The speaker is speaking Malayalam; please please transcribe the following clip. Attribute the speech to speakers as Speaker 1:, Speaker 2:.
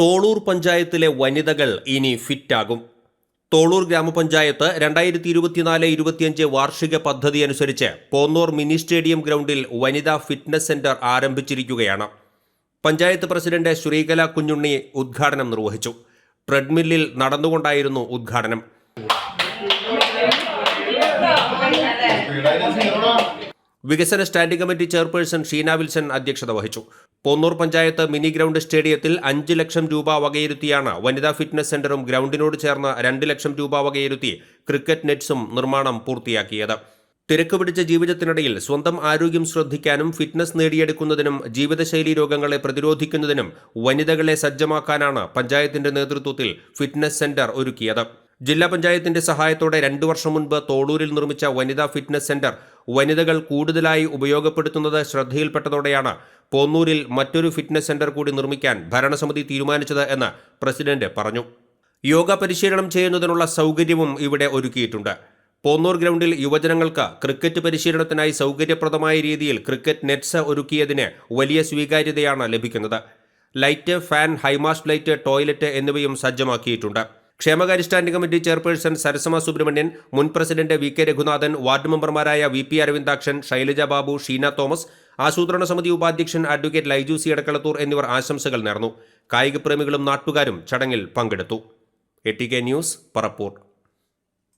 Speaker 1: തോളൂർ പഞ്ചായത്തിലെ വനിതകൾ ഇനി ഫിറ്റാകും. തോളൂർ ഗ്രാമപഞ്ചായത്ത് രണ്ടായിരത്തി ഇരുപത്തിനാല് ഇരുപത്തിയഞ്ച് വാർഷിക പദ്ധതി അനുസരിച്ച് പോന്നൂർ മിനി സ്റ്റേഡിയം ഗ്രൗണ്ടിൽ വനിതാ ഫിറ്റ്നസ് സെന്റർ ആരംഭിച്ചിരിക്കുകയാണ്. പഞ്ചായത്ത് പ്രസിഡന്റ് ശ്രീകല കുഞ്ഞുണ്ണി ഉദ്ഘാടനം നിർവഹിച്ചു. ട്രെഡ്മില്ലിൽ നടന്നുകൊണ്ടായിരുന്നു ഉദ്ഘാടനം. വികസന standing committee chairperson Sheena Wilson അധ്യക്ഷത വഹിച്ചു. പോന്നൂർ പഞ്ചായത്ത് മിനി ഗ്രൗണ്ട് സ്റ്റേഡിയത്തിൽ അഞ്ച് ലക്ഷം രൂപ വകയിരുത്തിയാണ് വനിതാ ഫിറ്റ്നസ് സെന്ററും ഗ്രൗണ്ടിനോട് ചേർന്ന് രണ്ട് ലക്ഷം രൂപ വകയിരുത്തി ക്രിക്കറ്റ് നെറ്റ്സും നിർമ്മാണം പൂർത്തിയാക്കിയത്. തിരക്ക് പിടിച്ച ജീവിതത്തിനിടയിൽ സ്വന്തം ആരോഗ്യം ശ്രദ്ധിക്കാനും ഫിറ്റ്നസ് നേടിയെടുക്കുന്നതിനും ജീവിതശൈലി രോഗങ്ങളെ പ്രതിരോധിക്കുന്നതിനും വനിതകളെ സജ്ജമാക്കാനാണ് പഞ്ചായത്തിന്റെ നേതൃത്വത്തിൽ ഫിറ്റ്നസ് സെന്റർ ഒരുക്കിയത്. ജില്ലാ പഞ്ചായത്തിന്റെ സഹായത്തോടെ രണ്ടു വർഷം മുൻപ് തോളൂരിൽ നിർമ്മിച്ച വനിതാ ഫിറ്റ്നസ് സെന്റർ വനിതകൾ കൂടുതലായി ഉപയോഗപ്പെടുത്തുന്നത് ശ്രദ്ധയിൽപ്പെട്ടതോടെയാണ് പോന്നൂരിൽ മറ്റൊരു ഫിറ്റ്നസ് സെന്റർ കൂടി നിർമ്മിക്കാൻ ഭരണസമിതി തീരുമാനിച്ചത് എന്ന് പ്രസിഡന്റ് പറഞ്ഞു. യോഗ പരിശീലനം ചെയ്യുന്നതിനുള്ള സൗകര്യവും ഇവിടെ ഒരുക്കിയിട്ടുണ്ട്. പോന്നൂർ ഗ്രൗണ്ടിൽ യുവജനങ്ങൾക്ക് ക്രിക്കറ്റ് പരിശീലനത്തിനായി സൗകര്യപ്രദമായ രീതിയിൽ ക്രിക്കറ്റ് നെറ്റ്സ് ഒരുക്കിയതിന് വലിയ സ്വീകാര്യതയാണ് ലഭിക്കുന്നത്. Light fan high mast light toilet എന്നിവയും സജ്ജമാക്കിയിട്ടുണ്ട്. ക്ഷേമകാര്യ standing committee chairperson Sarasama Subramanian മുൻ president V K Raghunathan ward മെമ്പർമാരായ V P Aravindakshan Shailaja Babu Sheena Thomas ആസൂത്രണ സമിതി ഉപാധ്യക്ഷൻ അഡ്വക്കേറ്റ് ലൈജു സി എടക്കളത്തൂർ എന്നിവർ ആശംസകൾ നേർന്നു. കായികപ്രേമികളും നാട്ടുകാരും ചടങ്ങിൽ പങ്കെടുത്തു. A T K news Parappur.